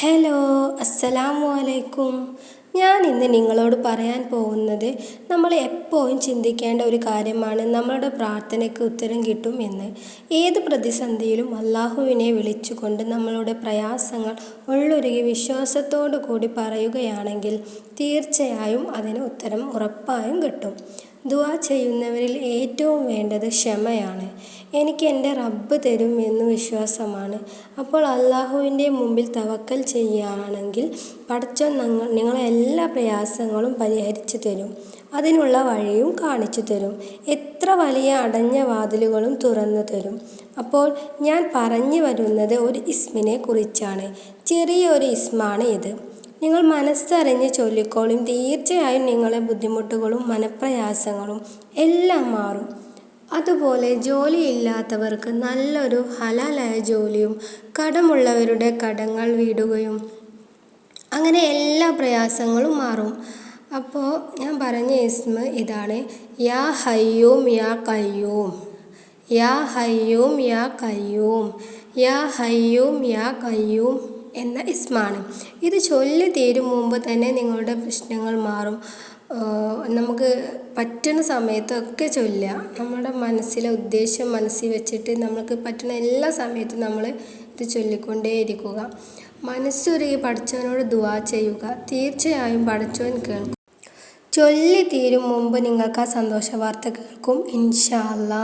Hello അസ്സലാമു അലൈക്കും ഞാൻ ഇന്ന് നിങ്ങളോട് പറയാൻ പോകുന്നത് നമ്മൾ എപ്പോഴും ചിന്തിക്കേണ്ട ഒരു കാര്യമാണ്. നമ്മളുടെ പ്രാർത്ഥനയ്ക്ക് ഉത്തരം കിട്ടും എന്ന്. ഏത് പ്രതിസന്ധിയിലും അള്ളാഹുവിനെ വിളിച്ചുകൊണ്ട് നമ്മളുടെ പ്രയാസങ്ങൾ ഉള്ളൊരുകി വിശ്വാസത്തോടു കൂടി പറയുകയാണെങ്കിൽ തീർച്ചയായും അതിന് ഉത്തരം ഉറപ്പായും കിട്ടും. ദുവാ ചെയ്യുന്നവരിൽ ഏറ്റവും വേണ്ടത് ക്ഷമയാണ്. എനിക്ക് എന്റെ റബ്ബ് തരും എന്ന് വിശ്വാസമാണ്. അപ്പോൾ അള്ളാഹുവിന്റെ മുമ്പിൽ തവക്കൽ ചെയ്യുകയാണെങ്കിൽ പടച്ചോൻ നിങ്ങൾ നിങ്ങളെ എല്ലാ പ്രയാസങ്ങളും പരിഹരിച്ചു തരും. അതിനുള്ള വഴിയും കാണിച്ചു തരും. എത്ര വലിയ അടഞ്ഞ വാതിലുകളും തുറന്നു തരും. അപ്പോൾ ഞാൻ പറഞ്ഞു വരുന്നത് ഒരു ഇസ്മിനെ കുറിച്ചാണ്. ചെറിയൊരു ഇസ്മാണ് ഇത്. നിങ്ങൾ മനസ്സറിഞ്ഞ് ചൊല്ലിക്കോളും. തീർച്ചയായും നിങ്ങളെ ബുദ്ധിമുട്ടുകളും മനപ്രയാസങ്ങളും എല്ലാം മാറും. അതുപോലെ ജോലിയില്ലാത്തവർക്ക് നല്ലൊരു ഹലാലായ ജോലിയും കടമുള്ളവരുടെ കടങ്ങൾ വീടുകയും അങ്ങനെ എല്ലാ പ്രയാസങ്ങളും മാറും. അപ്പോൾ ഞാൻ പറഞ്ഞ ഇസ്മ ഇതാണ്. യാ ഹയ്യൂം യാ കയ്യൂം. യാ ഹയ്യൂം യാ കയ്യൂം. യാ ഹയ്യൂം യാ കയ്യൂം എന്ന ഇസ്മാണ് ഇത് ചൊല്ലി തീരും മുമ്പ് തന്നെ നിങ്ങളുടെ പ്രശ്നങ്ങൾ മാറും. നമുക്ക് പറ്റുന്ന സമയത്തൊക്കെ ചൊല്ലുക. നമ്മുടെ മനസ്സിലെ ഉദ്ദേശം മനസ്സിൽ വെച്ചിട്ട് നമുക്ക് പറ്റുന്ന എല്ലാ സമയത്തും നമ്മൾ ഇത് ചൊല്ലിക്കൊണ്ടേ ഇരിക്കുക മനസ്സൊരുകി പഠിച്ചവനോട് ദുവാ ചെയ്യുക. തീർച്ചയായും പഠിച്ചവൻ കേൾക്കും. ചൊല്ലി തീരും മുമ്പ് നിങ്ങൾക്ക് ആ സന്തോഷ വാർത്ത കേൾക്കും. ഇൻഷാ അല്ലാ